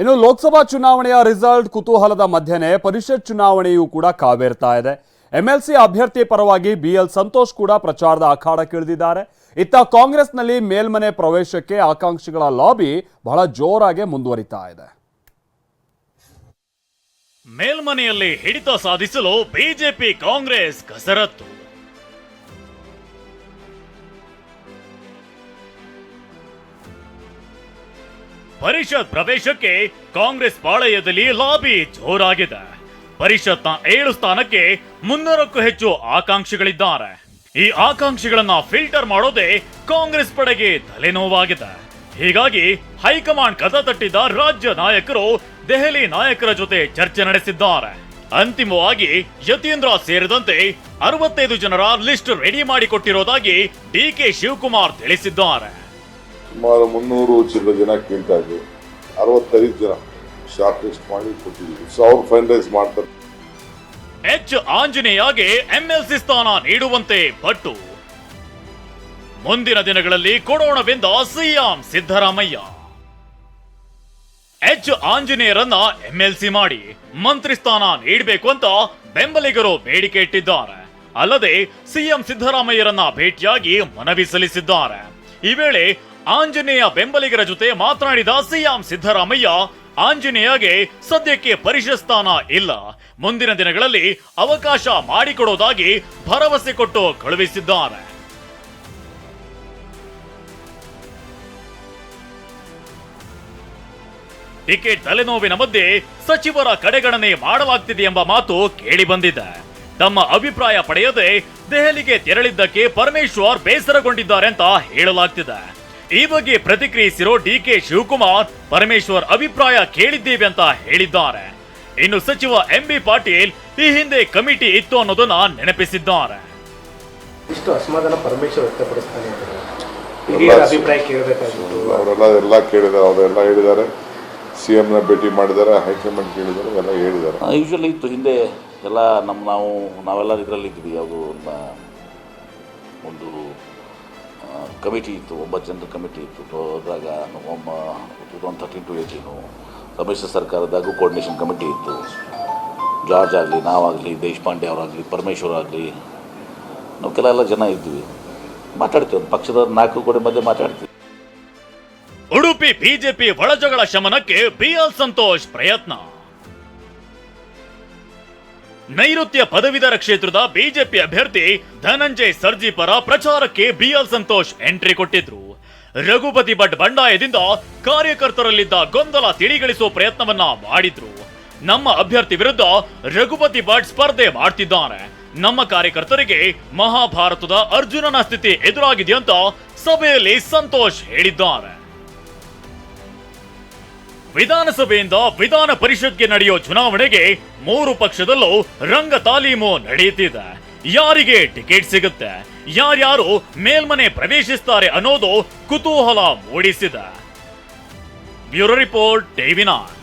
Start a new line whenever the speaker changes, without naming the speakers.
ಇನ್ನು ಲೋಕಸಭಾ ಚುನಾವಣೆಯ ರಿಸಲ್ಟ್ ಕುತೂಹಲದ ಮಧ್ಯೆನೇ ಪರಿಷತ್ ಚುನಾವಣೆಯೂ ಕೂಡ ಕಾವೇರ್ತಾ ಇದೆ. ಎಂಎಲ್ಸಿ ಅಭ್ಯರ್ಥಿ ಪರವಾಗಿ ಬಿಎಲ್ ಸಂತೋಷ್ ಕೂಡ ಪ್ರಚಾರದ ಅಖಾಡಕ್ಕಿಳಿದಿದ್ದಾರೆ ಇತ್ತ ಕಾಂಗ್ರೆಸ್ನಲ್ಲಿ ಮೇಲ್ಮನೆ ಪ್ರವೇಶಕ್ಕೆ ಆಕಾಂಕ್ಷಿಗಳ ಲಾಬಿ ಬಹಳ ಜೋರಾಗಿ ಮುಂದುವರಿತಾ ಇದೆ.
ಮೇಲ್ಮನೆಯಲ್ಲಿ ಹಿಡಿತ ಸಾಧಿಸಲು ಬಿಜೆಪಿ ಕಾಂಗ್ರೆಸ್ ಕಸರತ್ತು. ಪರಿಷತ್ ಪ್ರವೇಶಕ್ಕೆ ಕಾಂಗ್ರೆಸ್ ಪಾಳಯದಲ್ಲಿ ಲಾಬಿ ಜೋರಾಗಿದೆ. ಪರಿಷತ್ನ ಏಳು ಸ್ಥಾನಕ್ಕೆ ಮುನ್ನೂರಕ್ಕೂ ಹೆಚ್ಚು ಆಕಾಂಕ್ಷಿಗಳಿದ್ದಾರೆ. ಈ ಆಕಾಂಕ್ಷಿಗಳನ್ನ ಫಿಲ್ಟರ್ ಮಾಡೋದೇ ಕಾಂಗ್ರೆಸ್ ಪಡೆಗೆ ತಲೆನೋವಾಗಿದೆ. ಹೀಗಾಗಿ ಹೈಕಮಾಂಡ್ ಕದ ತಟ್ಟಿದ್ದ ರಾಜ್ಯ ನಾಯಕರು ದೆಹಲಿ ನಾಯಕರ ಜೊತೆ ಚರ್ಚೆ ನಡೆಸಿದ್ದಾರೆ. ಅಂತಿಮವಾಗಿ ಯತೀಂದ್ರ ಸೇರಿದಂತೆ ಅರವತ್ತೈದು ಜನರ ಲಿಸ್ಟ್ ರೆಡಿ ಮಾಡಿಕೊಟ್ಟಿರೋದಾಗಿ ಡಿ ಕೆ ಶಿವಕುಮಾರ್ ತಿಳಿಸಿದ್ದಾರೆ.
ಸುಮಾರು ಮುನ್ನೂರು ಚಿಲ್ಲ ಜನ ಕೇಳ್ತಾ ಇದ್ವಿ ಅರವತ್ತೈದು ಜನ ಶಾರ್ಟ್ ಲಿಸ್ಟ್ ಮಾಡಿ ಕೊಟ್ಟಿದ್ದೀವಿ. ಸೊ ಅವ್ರು ಫೈನಲೈಸ್ ಮಾಡ್ತಾರೆ.
ಎಚ್ ಆಂಜನೇಯಗೆ ಎಂಎಲ್ಸಿ ಸ್ಥಾನ ನೀಡುವಂತೆ ಭಟ್ಟು ಮುಂದಿನ ದಿನಗಳಲ್ಲಿ ಕೊಡೋಣವೆಂದ ಸಿಎಂ ಸಿದ್ದರಾಮಯ್ಯ. ಎಚ್ ಆಂಜನೇಯರನ್ನ ಎಂಎಲ್ಸಿ ಮಾಡಿ ಮಂತ್ರಿ ಸ್ಥಾನ ನೀಡಬೇಕು ಅಂತ ಬೆಂಬಲಿಗರು ಬೇಡಿಕೆ ಇಟ್ಟಿದ್ದಾರೆ. ಅಲ್ಲದೆ ಸಿಎಂ ಸಿದ್ದರಾಮಯ್ಯರನ್ನ ಭೇಟಿಯಾಗಿ ಮನವಿ ಸಲ್ಲಿಸಿದ್ದಾರೆ. ಈ ವೇಳೆ ಆಂಜನೇಯ ಬೆಂಬಲಿಗರ ಜೊತೆ ಮಾತನಾಡಿದ ಸಿಎಂ ಸಿದ್ದರಾಮಯ್ಯ, ಆಂಜನೇಯಗೆ ಸದ್ಯಕ್ಕೆ ಪರಿಷತ್ ಸ್ಥಾನ ಇಲ್ಲ. ಮುಂದಿನ ದಿನಗಳಲ್ಲಿ ಅವಕಾಶ ಮಾಡಿಕೊಡೋದಾಗಿ ಭರವಸೆ ಕೊಟ್ಟು ಕಳುಹಿಸಿದ್ದಾರೆ. ಟಿಕೆಟ್ ತಲೆನೋವಿನ ಮಧ್ಯೆ ಸಚಿವರ ಕಡೆಗಣನೆ ಮಾಡಲಾಗ್ತಿದೆ ಎಂಬ ಮಾತು ಕೇಳಿ ಬಂದಿದೆ. ತಮ್ಮ ಅಭಿಪ್ರಾಯ ಪಡೆಯದೆ ದೆಹಲಿಗೆ ತೆರಳಿದ್ದಕ್ಕೆ ಪರಮೇಶ್ವರ್ ಬೇಸರಗೊಂಡಿದ್ದಾರೆ ಅಂತ ಹೇಳಲಾಗ್ತಿದೆ. ಈ ಬಗ್ಗೆ ಪ್ರತಿಕ್ರಿಯಿಸಿರೋ ಡಿ ಕೆ ಶಿವಕುಮಾರ್ ಪರಮೇಶ್ವರ್ ಅಭಿಪ್ರಾಯ ಕೇಳಿದ್ದೇವೆ ಅಂತ ಹೇಳಿದ್ದಾರೆ. ಇನ್ನು ಸಚಿವ ಎಂ ಬಿ ಪಾಟೀಲ್ ಈ ಹಿಂದೆ ಕಮಿಟಿ ಇತ್ತು ಅನ್ನೋದನ್ನ ನೆನಪಿಸಿದ್ದಾರೆ.
ಇಷ್ಟು ಅಸಮಾಧಾನ ಪರಮೇಶ್ವರ್ ವ್ಯಕ್ತಪಡಿಸ್ತಾನೆ ಅಭಿಪ್ರಾಯ ಕೇಳಬೇಕಾಗಿತ್ತು.
ಅವರೆಲ್ಲ ಎಲ್ಲ ಕೇಳಿದ್ದಾರೆ ಅವರೆಲ್ಲ ಹೇಳಿದ್ದಾರೆ. ಸಿ ನ ಭೇಟಿ ಮಾಡಿದ್ದಾರೆ ಹೈಕಮಾಂಡ್ ಕೇಳಿದ್ದಾರೆ ಎಲ್ಲ ಹೇಳಿದ್ದಾರೆ.
ಯೂಶ್ವಲಿ ಇತ್ತು. ಹಿಂದೆ ಎಲ್ಲ ನಮ್ಮ ನಾವು ನಾವೆಲ್ಲ ಇದರಲ್ಲಿ ಇದ್ವಿ. ಯಾವುದು ಒಂದು ಕಮಿಟಿ ಇತ್ತು, ಒಂಬತ್ತು ಜನರ ಕಮಿಟಿ ಇತ್ತು. ಅದಾಗ ಒಮ್ಮ two thousand thirteen to eighteen ಸಮ್ಮಿಶ್ರ ಸರ್ಕಾರದಾಗೂ ಕೋರ್ಡಿನೇಷನ್ ಕಮಿಟಿ ಇತ್ತು. ಜಾರ್ಜ್ ಆಗಲಿ, ನಾವಾಗಲಿ, ದೇಶಪಾಂಡೆ ಅವರಾಗಲಿ, ಪರಮೇಶ್ವರ್ ಆಗಲಿ, ನಾವು ಕೆಲ ಎಲ್ಲ ಜನ ಇದ್ವಿ. ಮಾತಾಡ್ತೀವಿ, ಒಂದು ಪಕ್ಷದ ನಾಲ್ಕು ಕೋಟಿ ಮಧ್ಯೆ ಮಾತಾಡ್ತೀವಿ.
ಉಡುಪಿ, ಬಿಜೆಪಿ, ಒಳಜಗಳ ಶಮನಕ್ಕೆ ಬಿಎಲ್ ಸಂತೋಷ್ ಪ್ರಯತ್ನ. ನೈಋತ್ಯ ಪದವೀಧರ ಕ್ಷೇತ್ರದ ಬಿಜೆಪಿ ಅಭ್ಯರ್ಥಿ ಧನಂಜಯ್ ಸರ್ಜಿ ಪರ ಪ್ರಚಾರಕ್ಕೆ ಬಿಎಲ್ ಸಂತೋಷ್ ಎಂಟ್ರಿ ಕೊಟ್ಟಿದ್ರು. ರಘುಪತಿ ಭಟ್ ಬಂಡಾಯದಿಂದ ಕಾರ್ಯಕರ್ತರಲ್ಲಿದ್ದ ಗೊಂದಲ ತಿಳಿಗಳಿಸುವ ಪ್ರಯತ್ನವನ್ನ ಮಾಡಿದ್ರು. ನಮ್ಮ ಅಭ್ಯರ್ಥಿ ವಿರುದ್ಧ ರಘುಪತಿ ಭಟ್ ಸ್ಪರ್ಧೆ ಮಾಡ್ತಿದ್ದಾರೆ. ನಮ್ಮ ಕಾರ್ಯಕರ್ತರಿಗೆ ಮಹಾಭಾರತದ ಅರ್ಜುನನ ಸ್ಥಿತಿ ಎದುರಾಗಿದೆ ಅಂತ ಸಭೆಯಲ್ಲಿ ಸಂತೋಷ್ ಹೇಳಿದ್ದಾರೆ. ವಿಧಾನಸಭೆಯಿಂದ ವಿಧಾನ ಪರಿಷತ್ಗೆ ನಡೆಯೋ ಚುನಾವಣೆಗೆ ಮೂರು ಪಕ್ಷದಲ್ಲೂ ರಂಗ ತಾಲೀಮು ನಡೆಯುತ್ತಿದೆ. ಯಾರಿಗೆ ಟಿಕೆಟ್ ಸಿಗುತ್ತೆ? ಯಾರ್ಯಾರು ಮೇಲ್ಮನೆ ಪ್ರವೇಶಿಸ್ತಾರೆ ಅನ್ನೋದು ಕುತೂಹಲ ಮೂಡಿಸಿದೆ. Bureau report TV nine.